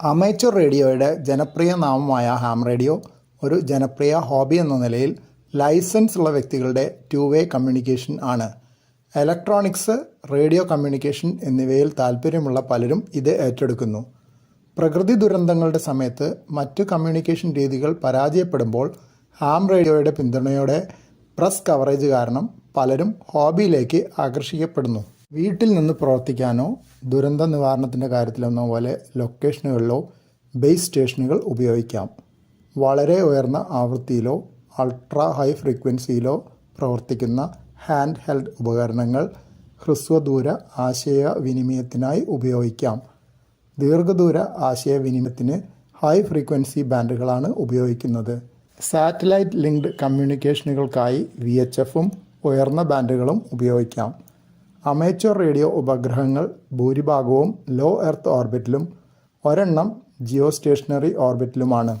Amateur റേഡിയോയുടെ ജനപ്രിയ നാമമായ Ham radio ഒരു ജനപ്രിയ ഹോബി എന്ന നിലയിൽ ലൈസൻസ് ഉള്ള വ്യക്തികളുടെ ടു വേ കമ്മ്യൂണിക്കേഷൻ ആണ്. ഇലക്ട്രോണിക്സ് റേഡിയോ കമ്മ്യൂണിക്കേഷൻ എന്നിവയിൽ താൽപ്പര്യമുള്ള പലരും ഇത് ഏറ്റെടുക്കുന്നു. പ്രകൃതി ദുരന്തങ്ങളുടെ സമയത്ത് മറ്റു കമ്മ്യൂണിക്കേഷൻ രീതികൾ പരാജയപ്പെടുമ്പോൾ ഹാം റേഡിയോയുടെ പിന്തുണയോടെ പ്രസ് കവറേജ് കാരണം പലരും ഹോബിയിലേക്ക് ആകർഷിക്കപ്പെടുന്നു. വീട്ടിൽ നിന്ന് പ്രവർത്തിക്കാനോ ദുരന്ത നിവാരണത്തിന്റെ കാര്യത്തിലെന്നോ പോലെ ലൊക്കേഷനുകളിലോ ബേസ് സ്റ്റേഷനുകൾ ഉപയോഗിക്കാം. വളരെ ഉയർന്ന ആവൃത്തിയിലോ അൾട്രാ ഹൈ ഫ്രീക്വൻസിയിലോ പ്രവർത്തിക്കുന്ന ഹാൻഡ് ഹെൽഡ് ഉപകരണങ്ങൾ ഹ്രസ്വദൂര ആശയവിനിമയത്തിനായി ഉപയോഗിക്കാം. ദീർഘദൂര ആശയവിനിമയത്തിന് ഹൈ ഫ്രീക്വൻസി ബാൻഡുകളാണ് ഉപയോഗിക്കുന്നത്. സാറ്റലൈറ്റ് ലിങ്ക്ഡ് കമ്മ്യൂണിക്കേഷനുകൾക്കായി വി എച്ച് എഫും ഉയർന്ന ബാൻഡുകളും ഉപയോഗിക്കാം. അമേച്ചർ റേഡിയോ ഉപഗ്രഹങ്ങൾ ഭൂരിഭാഗവും ലോ എർത്ത് ഓർബിറ്റിലും ഒരെണ്ണം ജിയോ സ്റ്റേഷനറി ഓർബിറ്റിലുമാണ്.